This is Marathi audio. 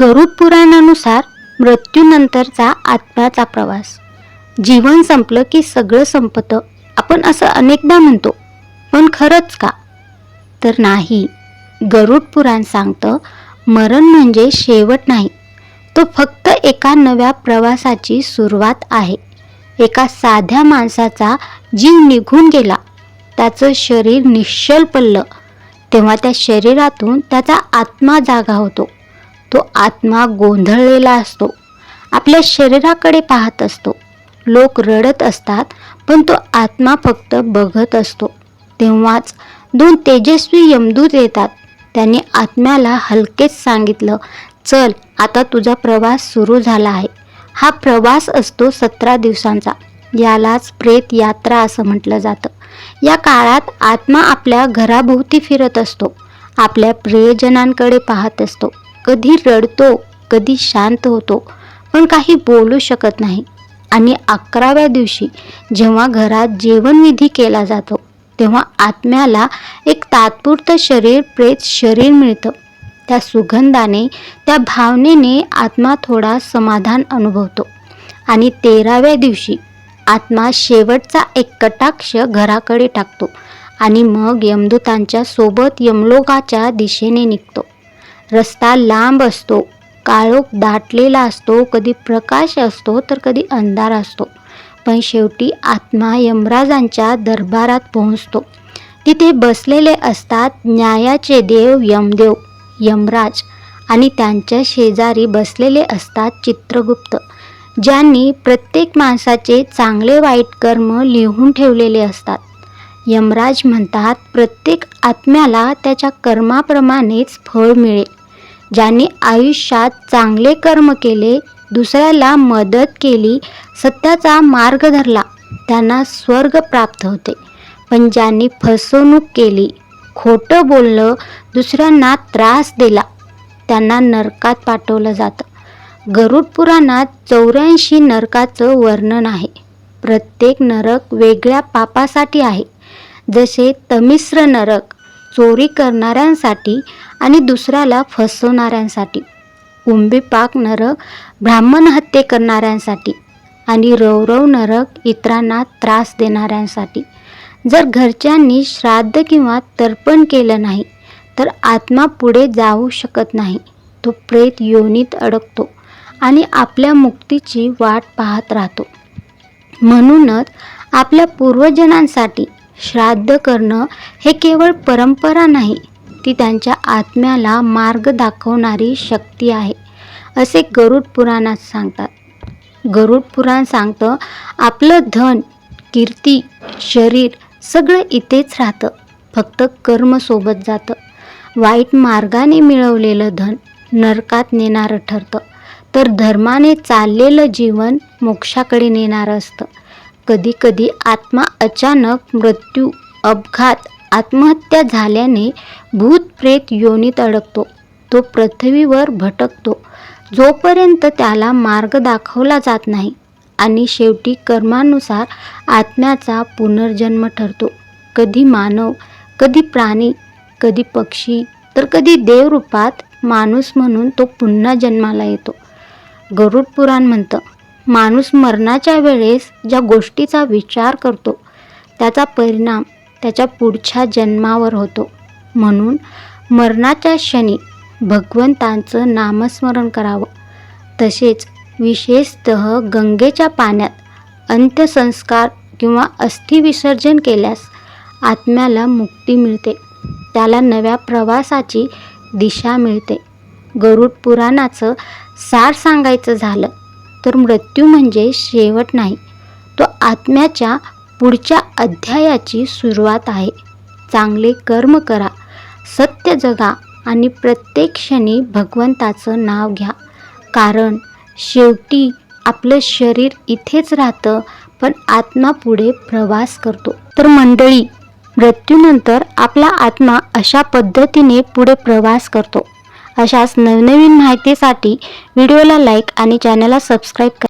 गरुड पुराणानुसार मृत्यूनंतरचा आत्म्याचा प्रवास. जीवन संपलं की सगळं संपतं. आपण असं अनेकदा म्हणतो पण खरंच का? तर नाही. गरुड पुराण सांगतं मरण म्हणजे शेवट नाही. तो फक्त एका नव्या प्रवासाची सुरुवात आहे. एका साध्या माणसाचा जीव निघून गेला. त्याचं शरीर निश्चल पडलं. तेव्हा त्या शरीरातून त्याचा आत्मा जागा होतो. तो आत्मा गोंधळलेला असतो. आपल्या शरीराकडे पाहत असतो. लोक रडत असतात पण तो आत्मा फक्त बघत असतो. तेव्हाच दोन तेजस्वी यमदूत येतात. त्यांनी आत्म्याला हलकेच सांगितलं चल आता तुझा प्रवास सुरू झाला आहे. हा प्रवास असतो सतरा दिवसांचा. यालाच प्रेत यात्रा असं म्हटलं जातं. या काळात आत्मा आपल्या घराभोवती फिरत असतो. आपल्या प्रियजनांकडे पाहत असतो. कधी रडतो कधी शांत होतो पण काही बोलू शकत नाही. आणि अकराव्या दिवशी जेव्हा घरात जेवणविधी केला जातो तेव्हा आत्म्याला एक तात्पुरतं शरीर प्रेत शरीर मिळतं. त्या सुगंधाने त्या भावनेने आत्मा थोडा समाधान अनुभवतो. आणि तेराव्या दिवशी आत्मा शेवटचा एक कटाक्ष घराकडे टाकतो आणि मग यमदूतांच्या सोबत यमलोकाच्या दिशेने निघतो. रस्ता लांब असतो काळोख दाटलेला असतो कधी प्रकाश असतो तर कधी अंधार असतो. पण शेवटी आत्मा यमराजांच्या दरबारात पोहोचतो. तिथे बसलेले असतात न्यायाचे देव यमदेव यमराज आणि त्यांच्या शेजारी बसलेले असतात चित्रगुप्त ज्यांनी प्रत्येक माणसाचे चांगले वाईट कर्म लिहून ठेवलेले असतात. यमराज म्हणतात प्रत्येक आत्म्याला त्याच्या कर्माप्रमाणेच फळ मिळेल. ज्यांनी आयुष्यात चांगले कर्म केले दुसऱ्याला मदत केली सत्याचा मार्ग धरला त्यांना स्वर्ग प्राप्त होते. पण ज्यांनी फसवणूक केली खोटं बोललं दुसऱ्यांना त्रास दिला त्यांना नरकात पाठवलं जातं. गरुड पुराणात चौऱ्याऐंशी नरकाचं वर्णन आहे. प्रत्येक नरक वेगळ्या पापासाठी आहे. जसे तमिश्र नरक चोरी करणाऱ्यांसाठी आणि दुसऱ्याला फसवणाऱ्यांसाठी. कुंभीपाक नरक ब्राह्मण हत्ये करणाऱ्यांसाठी आणि रौरव नरक इतरांना त्रास देणाऱ्यांसाठी. जर घरच्यांनी श्राद्ध किंवा तर्पण केलं नाही तर आत्मा पुढे जाऊ शकत नाही. तो प्रेत योनीत अडकतो आणि आपल्या मुक्तीची वाट पाहत राहतो. म्हणूनच आपल्या पूर्वजनांसाठी श्राद्ध करणं हे केवळ परंपरा नाही ती त्यांच्या आत्म्याला मार्ग दाखवणारी शक्ती आहे असे गरुड पुराणात सांगतात. गरुड पुराण सांगतं आपलं धन कीर्ती शरीर सगळं इथेच राहतं फक्त कर्मसोबत जातं. वाईट मार्गाने मिळवलेलं धन नरकात नेणारं ठरतं तर धर्माने चाललेलं जीवन मोक्षाकडे नेणारं असतं. कधीकधी आत्मा अचानक मृत्यू अपघात आत्महत्या झाल्याने भूत प्रेत योनीत अडकतो तो पृथ्वीवर भटकतो. जोपर्यंत त्याला मार्ग दाखवला जात नाही आणि शेवटी कर्मानुसार आत्म्याचा पुनर्जन्म ठरतो. कधी मानव कधी प्राणी कधी पक्षी तर कधी देवरूपात माणूस म्हणून तो पुन्हा जन्माला येतो. गरुड पुराण म्हणतं माणूस मरणाच्या वेळेस ज्या गोष्टीचा विचार करतो त्याचा परिणाम त्याच्या पुढच्या जन्मावर होतो. म्हणून मरणाच्या क्षणी भगवंतांचं नामस्मरण करावं. तसेच विशेषतः गंगेच्या पाण्यात अंत्यसंस्कार किंवा अस्थिविसर्जन केल्यास आत्म्याला मुक्ती मिळते. त्याला नव्या प्रवासाची दिशा मिळते. गरुड पुराणाचं सार सांगायचं झालं तर मृत्यू म्हणजे शेवट नाही. तो आत्म्याच्या पुढच्या अध्यायाची सुरुवात आहे. चांगले कर्म करा. सत्य जगा आणि प्रत्येक क्षणी भगवंताचं नाव घ्या. कारण शेवटी आपलं शरीर इथेच राहतं पण आत्मा पुढे प्रवास करतो. तर मंडळी मृत्यूनंतर आपला आत्मा अशा पद्धतीने पुढे प्रवास करतो. अशाच नवनवीन माहितीसाठी व्हिडिओला लाईक आणि चॅनलला सबस्क्राईब करा.